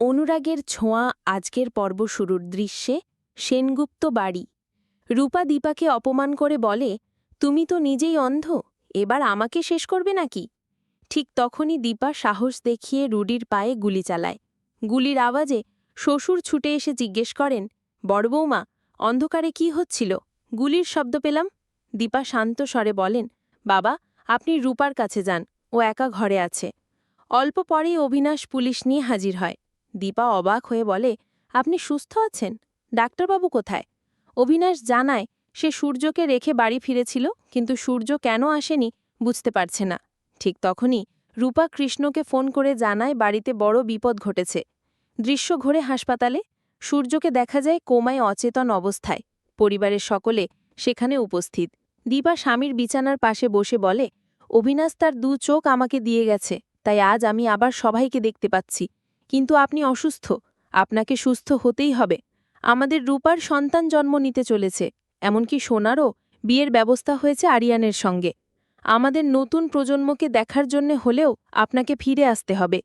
অনুরাগের ছোঁয়া আজকের পর্ব শুরুর দৃশ্যে সেনগুপ্ত বাড়ি। রূপা দীপাকে অপমান করে বলে, তুমি তো নিজেই অন্ধ, এবার আমাকে শেষ করবে নাকি? ঠিক তখনই দীপা সাহস দেখিয়ে রুডির পায়ে গুলি চালায়। গুলির আওয়াজে শ্বশুর ছুটে এসে জিজ্ঞেস করেন, বড় বৌমা, অন্ধকারে কি হচ্ছিল? গুলির শব্দ পেলাম? দীপা শান্ত স্বরে বলেন, বাবা, আপনি রূপার কাছে যান, ও একা ঘরে আছে। অল্প পরেই অবিনাশ পুলিশ নিয়ে হাজির হয়। দীপা অবাক হয়ে বলে, আপনি সুস্থ আছেন? ডাক্তারবাবু কোথায়? অবিনাশ জানায়, সে সূর্যকে রেখে বাড়ি ফিরেছিল, কিন্তু সূর্য কেন আসেনি বুঝতে পারছে না। ঠিক তখনই রূপা কৃষ্ণকে ফোন করে জানায়, বাড়িতে বড় বিপদ ঘটেছে। দৃশ্য ঘোরে হাসপাতালে। সূর্যকে দেখা যায় কোমায় অচেতন অবস্থায়। পরিবারের সকলে সেখানে উপস্থিত। দীপা স্বামীর বিছানার পাশে বসে বলে, অবিনাশ তার দু চোখ আমাকে দিয়ে গেছে, তাই আজ আমি আবার সবাইকে দেখতে পাচ্ছি। কিন্তু আপনি অসুস্থ। আপনাকে সুস্থ হতেই হবে। আমাদের রূপার সন্তান জন্ম নিতে চলেছে। এমনকি সোনারও বিয়ের ব্যবস্থা হয়েছে আরিয়ানের সঙ্গে। আমাদের নতুন প্রজন্মকে দেখার জন্যে হলেও আপনাকে ফিরে আসতে হবে।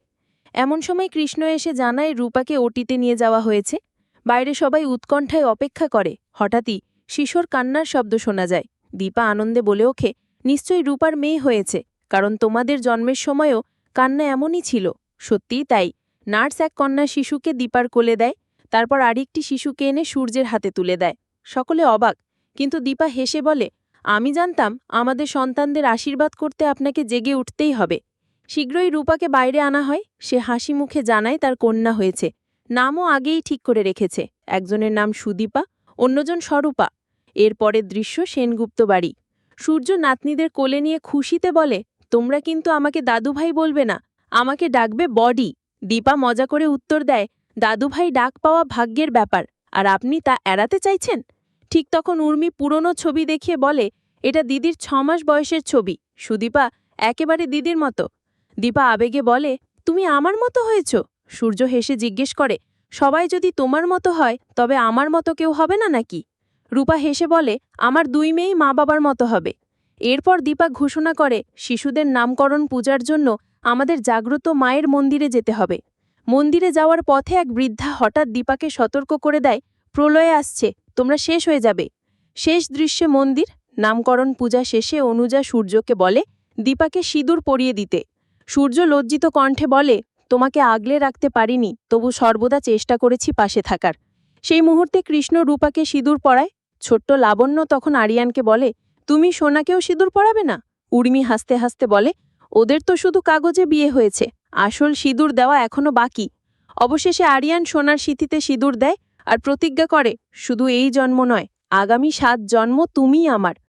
এমন সময় কৃষ্ণ এসে জানায় রূপাকে ওটিতে নিয়ে যাওয়া হয়েছে। বাইরে সবাই উৎকণ্ঠায় অপেক্ষা করে। হঠাৎই শিশোর কান্নার শব্দ শোনা যায়। দীপা আনন্দে বলে ওঠে, নিশ্চয়ই রূপার মেয়ে হয়েছে, কারণ তোমাদের জন্মের সময়ও কান্না এমনই ছিল। সত্যিই তাই। নার্স এক কন্যা শিশুকে দীপার কোলে দেয়, তারপর আরেকটি শিশুকে এনে সূর্যের হাতে তুলে দেয়। সকলে অবাক, কিন্তু দীপা হেসে বলে, আমি জানতাম আমাদের সন্তানদের আশীর্বাদ করতে আপনাকে জেগে উঠতেই হবে। শীঘ্রই রূপাকে বাইরে আনা হয়। সে হাসি মুখে জানায় তার কন্যা হয়েছে। নামও আগেই ঠিক করে রেখেছে। একজনের নাম সুদীপা, অন্যজন স্বরূপা। এর পরের দৃশ্য সেনগুপ্ত বাড়ি। সূর্য নাতনিদের কোলে নিয়ে খুশিতে বলে, তোমরা কিন্তু আমাকে দাদুভাই বলবে না, আমাকে ডাকবে বডি। দীপা মজা করে উত্তর দেয়, দাদুভাই ডাক পাওয়া ভাগ্যের ব্যাপার, আর আপনি তা এড়াতে চাইছেন? ঠিক তখন উর্মি পুরনো ছবি দেখিয়ে বলে, এটা দিদির ছমাস বয়সের ছবি, সুদীপা একেবারে দিদির মতো। দীপা আবেগে বলে, তুমি আমার মতো হয়েছ? সূর্য হেসে জিজ্ঞেস করে, সবাই যদি তোমার মতো হয়, তবে আমার মতো কেউ হবে না নাকি? রূপা হেসে বলে, আমার দুই মেয়েই মা বাবার মতো হবে। এরপর দীপা ঘোষণা করে, শিশুদের নামকরণ পূজার জন্য আমাদের জাগ্রত মায়ের মন্দিরে যেতে হবে। মন্দিরে যাওয়ার পথে এক বৃদ্ধা হঠাৎ দীপাকে সতর্ক করে দেয়, প্রলয়ে আসছে, তোমরা শেষ হয়ে যাবে। শেষ দৃশ্যে মন্দির, নামকরণ পূজা শেষে অনুজা সূর্যকে বলে, দীপাকে সিঁদুর পরিয়ে দিতে। সূর্য লজ্জিত কণ্ঠে বলে, তোমাকে আগলে রাখতে পারিনি, তবু সর্বদা চেষ্টা করেছি পাশে থাকার। সেই মুহূর্তে কৃষ্ণ রূপাকে সিঁদুর পরায়, ছোট্ট লাবণ্য তখন আরিয়ানকে বলে, তুমি সোনাকেও সিঁদুর পরাবে না? উর্মি হাসতে হাসতে বলে ওদের তো শুধু কাগজে বিয়ে হয়েছে। আসল সিঁদুর দেওয়া এখনও বাকি। অবশেষে আরিয়ান সোনার সিথিতে সিঁদুর দেয় আর প্রতিজ্ঞা করে, শুধু এই জন্ম নয়, আগামী সাত জন্ম তুমিই আমার।